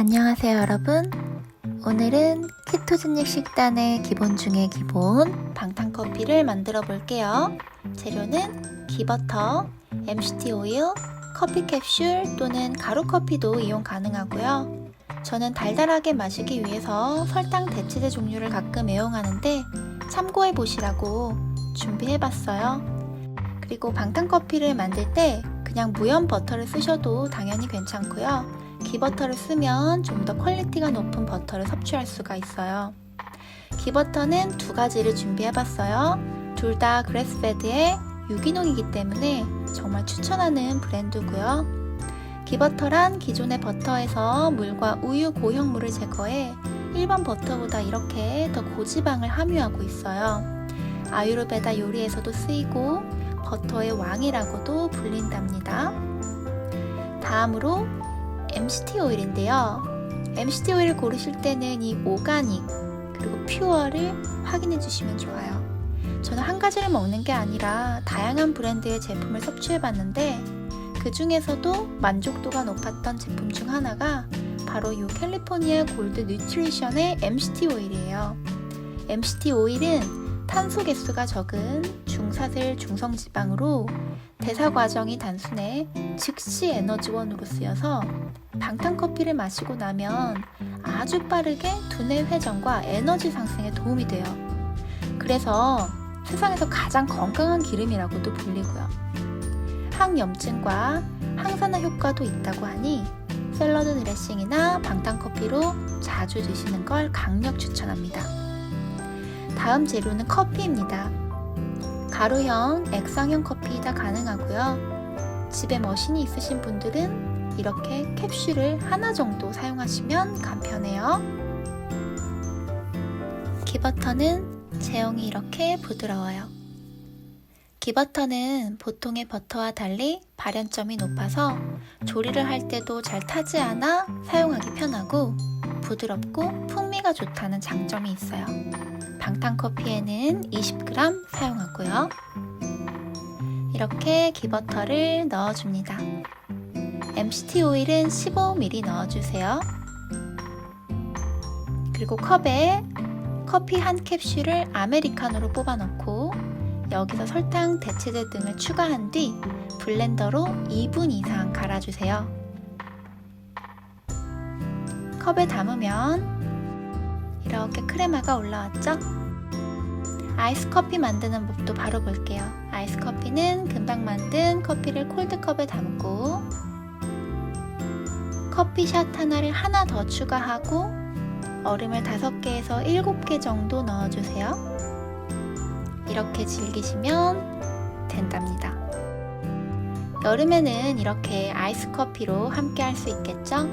안녕하세요, 여러분. 오늘은 키토제닉 식단의 기본 중에 기본 방탄커피를 만들어 볼게요. 재료는 기버터, MCT 오일, 커피 캡슐 또는 가루 커피도 이용 가능하고요. 저는 달달하게 마시기 위해서 설탕 대체제 종류를 가끔 애용하는데 참고해 보시라고 준비해 봤어요. 그리고 방탄커피를 만들 때 그냥 무염 버터를 쓰셔도 당연히 괜찮고요. 기버터를 쓰면 좀 더 퀄리티가 높은 버터를 섭취할 수가 있어요. 기버터는 두 가지를 준비해 봤어요. 둘 다 그래스페드의 유기농이기 때문에 정말 추천하는 브랜드고요. 기버터란 기존의 버터에서 물과 우유 고형물을 제거해 일반 버터보다 이렇게 더 고지방을 함유하고 있어요. 아유르베다 요리에서도 쓰이고 버터의 왕이라고도 불린답니다. 다음으로 MCT 오일인데요. MCT 오일을 고르실 때는 이 오가닉 그리고 퓨어를 확인해 주시면 좋아요. 저는 한 가지를 먹는 게 아니라 다양한 브랜드의 제품을 섭취해 봤는데 그 중에서도 만족도가 높았던 제품 중 하나가 바로 이 캘리포니아 골드 뉴트리션의 MCT 오일이에요. MCT 오일은 탄소 개수가 적은 중사슬 중성지방으로 대사 과정이 단순해 즉시 에너지원으로 쓰여서 방탄 커피를 마시고 나면 아주 빠르게 두뇌 회전과 에너지 상승에 도움이 돼요. 그래서 세상에서 가장 건강한 기름이라고도 불리고요. 항염증과 항산화 효과도 있다고 하니 샐러드 드레싱이나 방탄 커피로 자주 드시는 걸 강력 추천합니다. 다음 재료는 커피입니다. 가루형, 액상형 커피 다 가능하고요. 집에 머신이 있으신 분들은 이렇게 캡슐을 하나 정도 사용하시면 간편해요. 기버터는 제형이 이렇게 부드러워요. 기버터는 보통의 버터와 달리 발연점이 높아서 조리를 할 때도 잘 타지 않아 사용하기 편하고 부드럽고 풍미가 좋다는 장점이 있어요. 방탄커피에는 20g 사용하고요. 이렇게 기버터를 넣어줍니다. MCT 오일은 15ml 넣어주세요. 그리고 컵에 커피 한 캡슐을 아메리카노로 뽑아 넣고 여기서 설탕 대체제 등을 추가한 뒤 블렌더로 2분 이상 갈아주세요. 컵에 담으면 이렇게 크레마가 올라왔죠? 아이스 커피 만드는 법도 바로 볼게요. 아이스 커피는 금방 만든 커피를 콜드컵에 담고 커피샷 하나를 하나 더 추가하고 얼음을 5개에서 7개 정도 넣어주세요. 이렇게 즐기시면 된답니다. 여름에는 이렇게 아이스 커피로 함께 할 수 있겠죠?